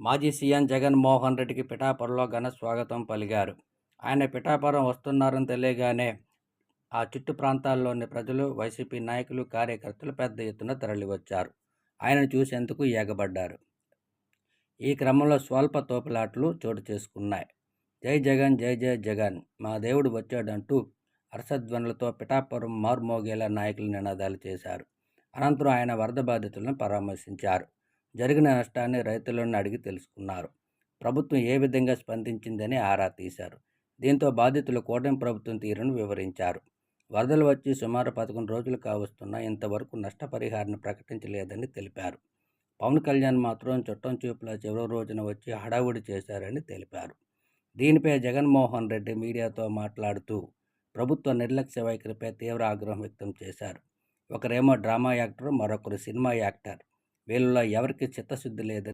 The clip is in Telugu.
మాజీ సీఎం జగన్మోహన్ రెడ్డికి పిఠాపురంలో ఘన స్వాగతం పలికారు. ఆయన పిఠాపురం వస్తున్నారని తెలియగానే ఆ చుట్టు ప్రాంతాల్లోని ప్రజలు వైసీపీ నాయకులు కార్యకర్తలు పెద్ద ఎత్తున తరలివచ్చారు. ఆయనను చూసేందుకు ఏగబడ్డారు? ఈ క్రమంలో స్వల్ప తోపులాటలు చోటు చేసుకున్నాయి. జై జగన్ జై జై జగన్ మా దేవుడు వచ్చాడంటూ హర్షధ్వనులతో పిఠాపురం మార్మోగేలా నాయకులు నినాదాలు చేశారు. అనంతరం ఆయన వరద బాధితులను పరామర్శించారు. జరిగిన నష్టాన్ని రైతులను అడిగి తెలుసుకున్నారు. ప్రభుత్వం ఏ విధంగా స్పందించిందని ఆరా తీశారు. దీంతో బాధితులు కూటమి ప్రభుత్వం తీరును వివరించారు. వరదలు వచ్చి సుమారు పదకొండు రోజులు కావస్తున్నా ఇంతవరకు నష్టపరిహారాన్ని ప్రకటించలేదని తెలిపారు. పవన్ కళ్యాణ్ మాత్రం చుట్టం చూపుల చివరి రోజున వచ్చి హడావుడి చేశారని తెలిపారు. దీనిపై జగన్మోహన్ రెడ్డి మీడియాతో మాట్లాడుతూ ప్రభుత్వ నిర్లక్ష్య వైఖరిపై తీవ్ర ఆగ్రహం వ్యక్తం చేశారు. ఒకరేమో డ్రామా యాక్టర్ మరొకరు సినిమా యాక్టర్. వీళ్ళలో ఎవరికి చిత్తశుద్ధి లేదని